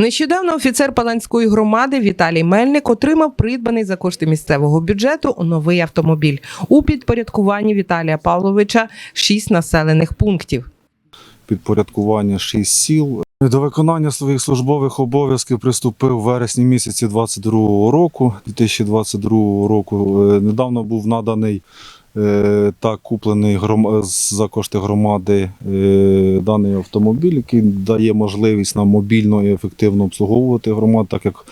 Нещодавно офіцер Паланської громади Віталій Мельник отримав придбаний за кошти місцевого бюджету новий автомобіль у підпорядкуванні Віталія Павловича шість населених пунктів. підпорядкування шість сіл. До виконання своїх службових обов'язків приступив в вересні місяці 22 року. 2022 року Е, недавно був наданий та куплений гром... за кошти громади е, даний автомобіль, який дає можливість нам мобільно і ефективно обслуговувати громаду, так як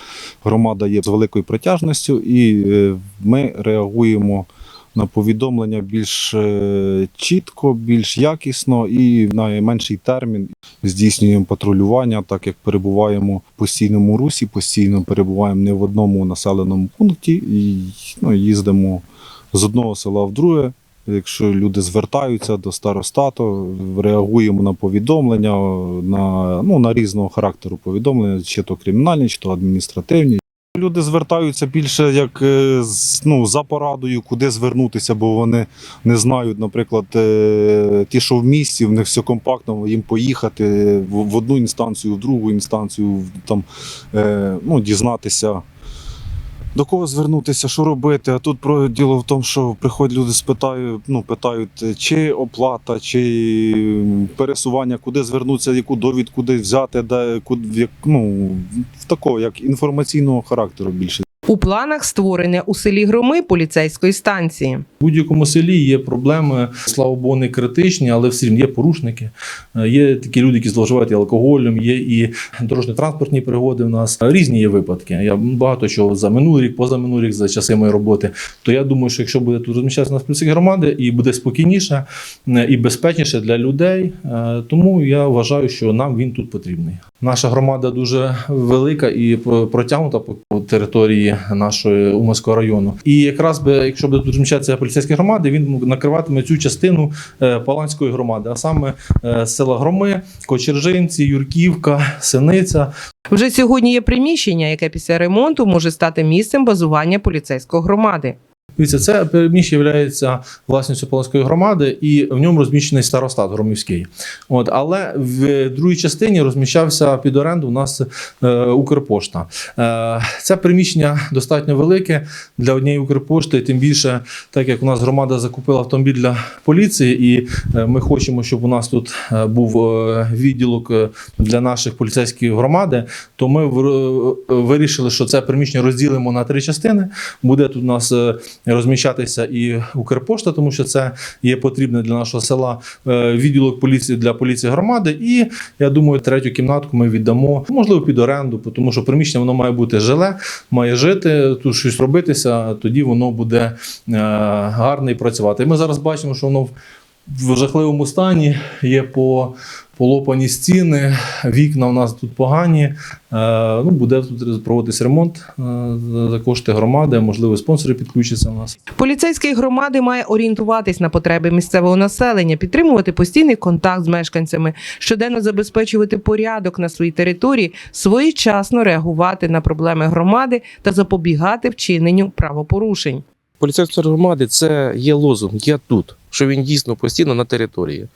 громада є з великою протяжністю, і е, ми реагуємо на повідомлення більш е, чітко, більш якісно і найменший термін здійснюємо патрулювання, так як перебуваємо в постійному русі, постійно перебуваємо не в одному населеному пункті і ну, їздимо з одного села в друге. Якщо люди звертаються до старостату, реагуємо на повідомлення, на, ну, на різного характеру повідомлення, чи то кримінальні, чи то адміністративні. Люди звертаються більше як е, ну, за порадою, куди звернутися, бо вони не знають, наприклад, е, ті, що в місті, в них все компактно, їм поїхати в одну інстанцію, в другу інстанцію, там, е, ну, дізнатися. До кого звернутися, що робити? А тут про діло в тому, що приходять люди, спитають, ну питають, чи оплата, чи пересування, куди звернутися, яку довідку куди взяти, де куди, ну, в такого як інформаційного характеру більше. У планах створення у селі Громи поліцейської станції. В будь-якому селі є проблеми, слава Богу, не критичні, але все рівно є порушники. Е, Є такі люди, які зловживають алкоголем, є і дорожньо-транспортні пригоди в нас. Різні є випадки. Я багато чого за минулий рік, позаминулий рік, за часи моєї роботи. То я думаю, що якщо буде тут розміщатися на поліцейські громади і буде спокійніше е, і безпечніше для людей, е, тому я вважаю, що нам він тут потрібний. Наша громада дуже велика і протягнута по території нашої Уманського району. І якраз би, якщо буде розміщатися поліцейські громади, він накриватиме цю частину е, Паланської громади, а саме е, села Громи, Кочержинці, Юрківка, Синиця. Вже сьогодні є приміщення, яке після ремонту може стати місцем базування поліцейської громади. Дивіться, це приміщення є власністю Полонської громади, і в ньому розміщений старостат Громівський. От, але в другій частині розміщався під оренду у нас е, Укрпошта. Е, це приміщення достатньо велике для однієї Укрпошти, тим більше, так як у нас громада закупила автомобіль для поліції, і е, ми хочемо, щоб у нас тут е, був е, відділок для наших поліцейських громади, то ми в- вирішили, що це приміщення розділимо на три частини. Буде тут у нас розміщатися і Укрпошта, тому що це є потрібне для нашого села е, відділок поліції для поліції громади. І я думаю, третю кімнатку ми віддамо, можливо, під оренду, тому що приміщення воно має бути жиле, має жити, тут щось робитися, тоді воно буде гарне і працювати. І ми зараз бачимо, що воно в- в жахливому стані є по полопані стіни, вікна у нас тут погані. Е, ну, буде тут проводитись ремонт е, за- кошти громади, можливо, спонсори підключаться у нас. Поліцейський громади має орієнтуватись на потреби місцевого населення, підтримувати постійний контакт з мешканцями, щоденно забезпечувати порядок на своїй території, своєчасно реагувати на проблеми громади та запобігати вчиненню правопорушень. Поліцейської громади це є лозунг Я тут, що він дійсно постійно на території.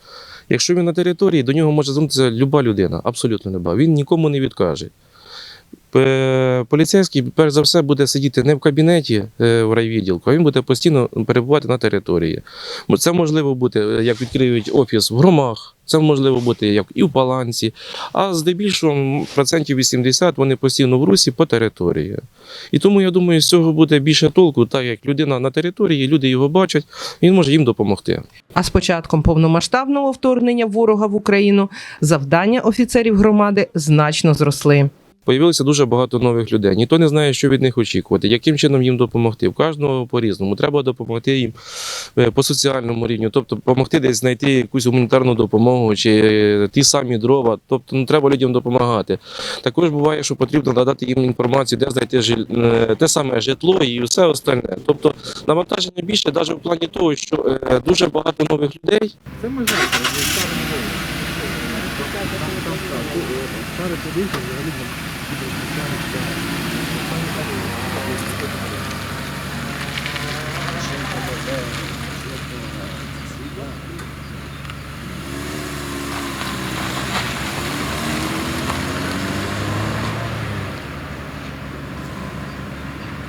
Якщо він на території, до нього може звернутися люба людина, абсолютно люба. Він нікому не відкаже. Пе- Поліцейський, перш за все, буде сидіти не в кабінеті е, в райвідділку, а він буде постійно перебувати на території. Це можливо бути, е, як відкриють офіс в громах, це можливо бути як і в Паланці, а здебільшого процентів 80 вони постійно в русі по території. І тому я думаю, з цього буде більше толку, так як людина на території, люди його бачать, він може їм допомогти. А з початком повномасштабного вторгнення ворога в Україну завдання офіцерів громади значно зросли. Появилося дуже багато нових людей. Ніхто не знає, що від них очікувати, яким чином їм допомогти. В кожного по-різному. Треба допомогти їм е, по соціальному рівню, тобто допомогти десь знайти якусь гуманітарну допомогу чи ті самі дрова. Тобто ну, треба людям допомагати. Також буває, що потрібно надати їм інформацію, де знайти жил- е, те саме житло і все остальне. Тобто навантаження більше, навіть в плані того, що е, дуже багато нових людей Це Старий подивився, взагалі там підрозпочалися. Машинка бажає.